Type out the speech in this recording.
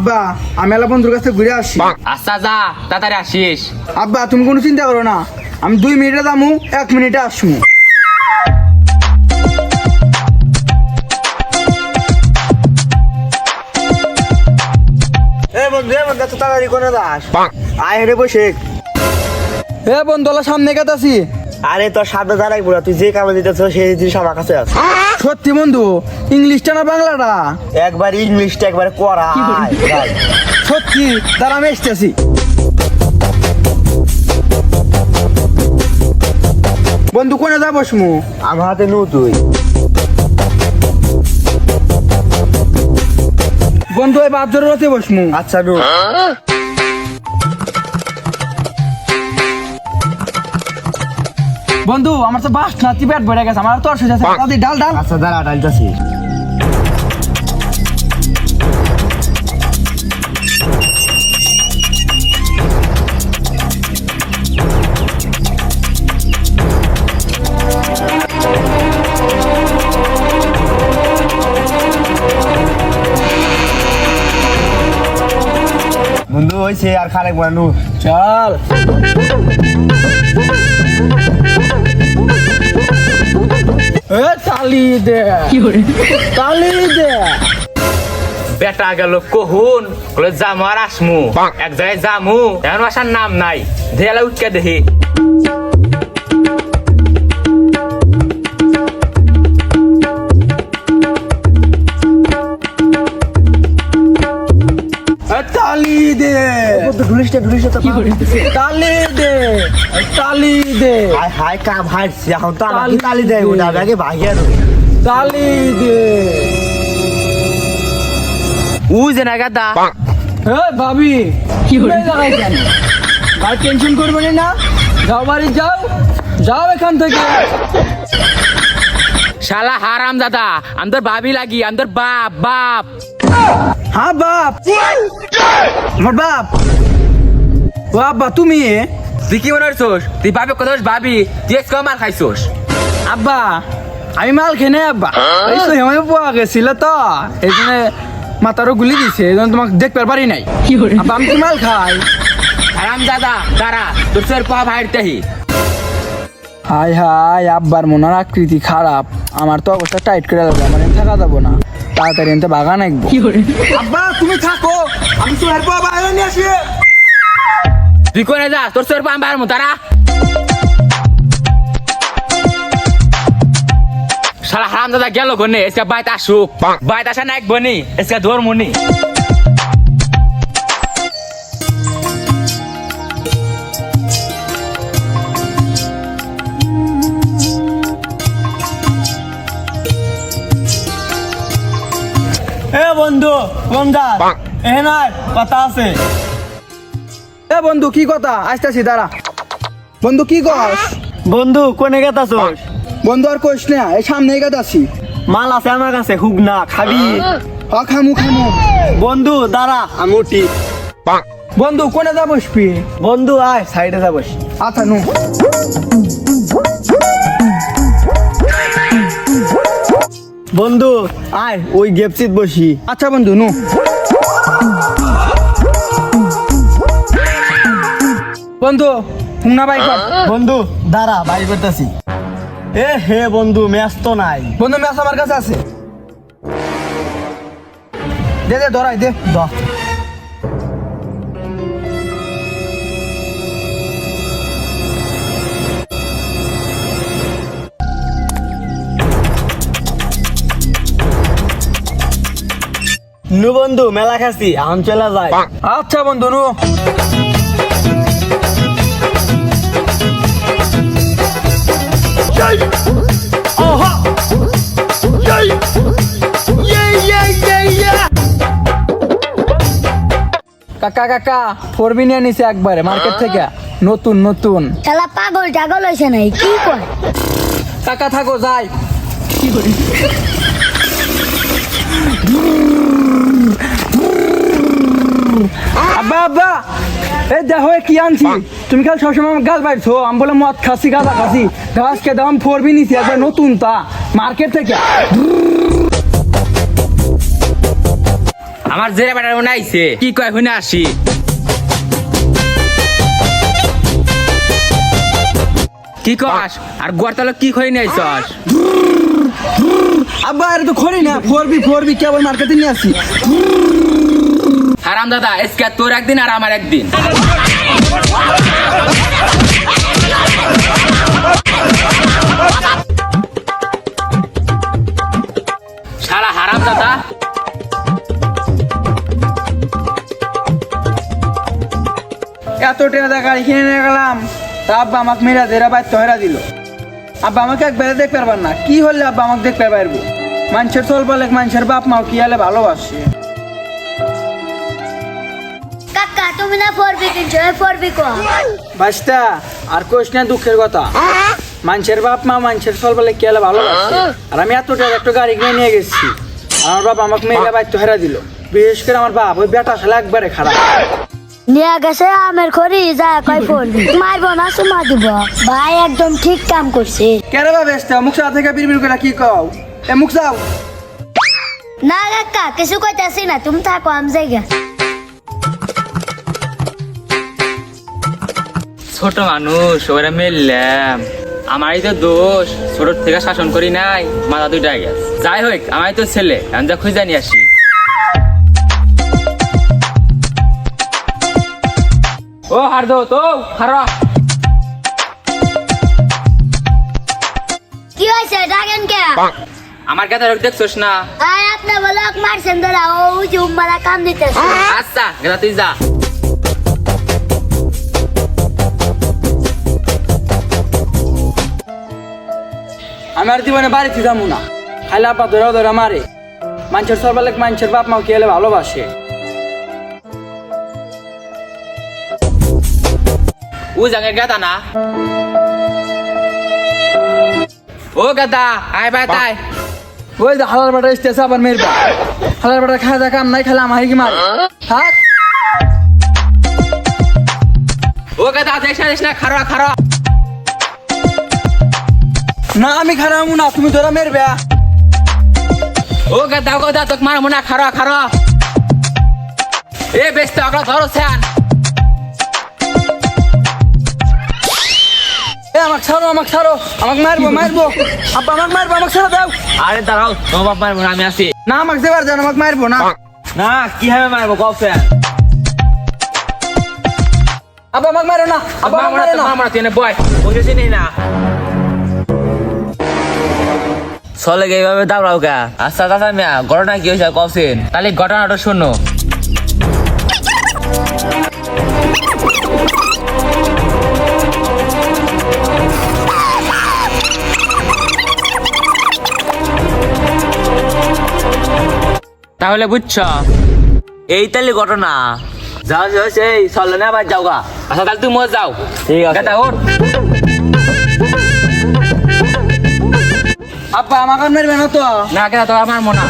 আব্বা আমি এলা বন্ধুর কাছে ঘুরে আসি। আচ্ছা যা তাড়াতাড়ি আসিস। আব্বা তুমি কোনো চিন্তা করো না। আমি দুই মিনিটে যামু এক মিনিটে আসমু। তাড়াতাড়ি করে দাস আয় হেরে বসে। এ বন্ধু সামনে গেতাছি। আরে তোর সামনে দাঁড়াই বুড়া তুই যে কামে দিতেছ সেই জিনিস আমার কাছে আছে। সত্যি বন্ধু ইংলিশটা না বাংলাটা? একবার ইংলিশটা একবার করা আয়, সত্যি তারা আমি এসতেছি বন্ধু কোনে যা বসমু আমার হাতে নু তুই। বন্ধু বাজারের রথে বসমু আচ্ছা নু। বন্ধু আমার তো বাস না পেট বেড়ে গেছে আমার তো অসুবিধা আছে ডাল ডাল। আচ্ছা দাঁড়া ডালতাছি। বন্ধু হয়েছে আর খালেক বানু। চল। এ তালি দে। তালি দে। বেটা গেল কহুন বলে যামু আর আসমু। এক জায়গায় যামু এখন আসার নাম নাই। দেয়ালে উঠকে দেখি দে। ঢুলিসটা ঢুলিসটা তো তালি দে তালি দে। হাই হাই কাম হাইছি এখন তো আমাকে তালি আমি আগে ভাগিয়া দেবো তালি দে। উ যে না গাদা এ ভাবি কি লাগাই কেন আর টেনশন করবে না। যাও বাড়ি যাও। যাও এখান থেকে। শালা হারাম দাদা আমাদের ভাবি লাগি আমাদের বাপ বাপ। হ্যাঁ বাপ। আমার বাপ। ও আব্বা তুমি? তুই কি মনে করছোস? তুই ভাবি তুই আজকে মার খাইছোস? আব্বা আমি মাল খেনে আব্বা। এই তো হেমায় পাওয়া গেছিল তো। এই জন্য মাথারও গুলি দিছে এই জন্য তোমাকে দেখতে পারি নাই। আব্বা আমি কি মাল খাই। হারাম দাদা দাঁড়া তোর তোর পা ভাইরতেহি হাই হাই আব্বার মনের আকৃতি খারাপ। আমার তো অবস্থা টাইট করে লাগবে আমার থাকা যাব না। তাড়াতাড়ি এনতে বাগান একবো আব্বা তুমি থাকো। আমি তো এরপর বাইরে নিয়ে আসি। তুই কোনে যা? তোর তোর পা বাইর মু তারা শালা হারাম দাদা গেল কোনে? এসে বাইত আসুক। বাইত আসা না এক বনি এসে ধর মুনি। বন্ধু বন্ধা এ নাই কথা আছে। এ বন্ধু কি কথা? আসতেছি দাঁড়া। বন্ধু কি কস? বন্ধু কোনে গেতাছোস? বন্ধু আর কইস না এই সামনে গেতাছি। মাল আছে আমার কাছে হুক না খাবি। হ খামু খামু। বন্ধু দাঁড়া। আমি উঠি। বন্ধু কোনে যা বসবি বন্ধু আয় সাইডে যা বসি আচ্ছা নু বন্ধু আয় ওই গেপসিত বসি। আচ্ছা বন্ধু নু। বন্ধু না ভাই কর। বন্ধু দাঁড়া বাই করতেছি। এ হে বন্ধু ম্যাচ তো নাই। বন্ধু ম্যাচ আমার কাছে আছে। দে দে ধরাই দে দহ নু বন্ধু মেলা খাসি আম চলে যায় আচ্ছা বন্ধু নু। কাকা কাকা ফোরবি নিয়ে নিছে একবারে মার্কেট থেকে। নতুন নতুন। শালা পাগল টাগল হয়েছে নাই কি কয়? কাকা থাকো যাই। আব্বা আব্বা এই দেখো কি আনছি? তুমি খালি সবসময় আমার গাছ বাইরছো আমি বলে মদ খাসি গাঁদা খাসি। গাছ কে দাম ফোরবি নিছি একবার নতুন তা মার্কেট থেকে। আমার জেরে বেটার মনে আইছে। কি কয় শুনে আসি। কি কস? আর গোয়ারতলা কি খই নিয়ে আইছস? আব্বা এটা তো খড়ি না। ফোর বি ফোর বি কেবল মার্কেটে নিয়ে আসি। হারাম দাদা এসকে তোর একদিন আর আমার একদিন। শালা কিনে নিয়ে গেলাম। আব্বা আব্বা আমাকে একবারে দেখতে পারবার না। কি হলে আব্বা আমাকে দেখতে মানুষের চল বলে মানুষের বাপ মাও কি হলে ভালোবাসে? তুমি না পড়বি কিনছো পড়বি কো। বাস্তা আর কোশ না দুঃখের কথা। মানুষের বাপ মা মানুষের চল বলে কি হলে ভালোবাসে? আর আমি এত একটা গাড়ি কিনে নিয়ে গেছি। আমার বাপ আমাকে মেয়েরা বাইর তহরা দিল। বিশেষ করে আমার বাপ ওই বেটা খেলা একবারে খারাপ। নিয়ে গেছে আমের খড়ি যা কই পড়বি। মারবো না সুমা দিব। ভাই একদম ঠিক কাম করছে। কেরে বা বেস্তা মুখ সাথে থেকে বিড়বিড় করে কি কও? এ মুখ যাও না কাকা কিছু কইতাছি না তুমি থাকো আমি জায়গা। ছোট মানুষ ওরা মেললাম আমারই তো দোষ ছোট থেকে শাসন করি নাই মাথা দুইটা গেছে। যাই হোক আমারই তো ছেলে আমি যা খুঁজে নিয়ে আসি। ও হারদো তো হারা। কি হয়েছে ডাকেন কে? আমার কাছে রোগ দেখছোস না? আয় আপনি বলে মারছেন ধরা ও যে উম্মারা কাম দিতেছে। আচ্ছা গেলা তুই যা। আমার জীবনে বাড়িতে যাব না। খাইলে আপা ধরা ধরা মারে মানুষের সর্বালেক মানুষের বাপ মাও হলে ভালোবাসে? ও জাঙ্গের গাদা না? ও গাদা আয় বাই তাই। ওই যে হালার বাটা স্টেছে আবার মেরবা। হালার বাটা খাওয়া কাম নাই খালে আমার কি মারে? থাক। ও গাদা দেখ না না আমি খারাপ না তুমি ধরা মেরবে। ও গাদা গাদা তোকে মারবো না খারা খারা। এ বেশ তো আগলা ধরো স্যান আমাকে ছাড়ো আমাকে ছাড়ো আমাকে মারবো মারবো। আব্বা আমাকে মারবো আমাকে ছাড়ো দাও। আরে দাঁড়াও তোমার বাপ মারবো না আমি আসি না আমাকে দেবার জান আমাকে মারবো না। না কি হবে মারবো কফে আব্বা আমাকে মারো না আব্বা আমাকে মারো না। না তুই বয় বুঝেছি নি না? চলে গে এইভাবে দাবড়াও কা আচ্ছা দাদা মিয়া ঘটনা কি হয়েছে কফিন তাহলে ঘটনাটা শোনো। তাহলে বুঝছ এই তাহলে ঘটনা। যাও যাও সেই চলে না আবার যাও গা। আচ্ছা তাহলে তুই মজ যাও। ঠিক আছে। গাদা আব্বা আমাকে মেরবে মারবে না তো? না কেন? তো আমার মনে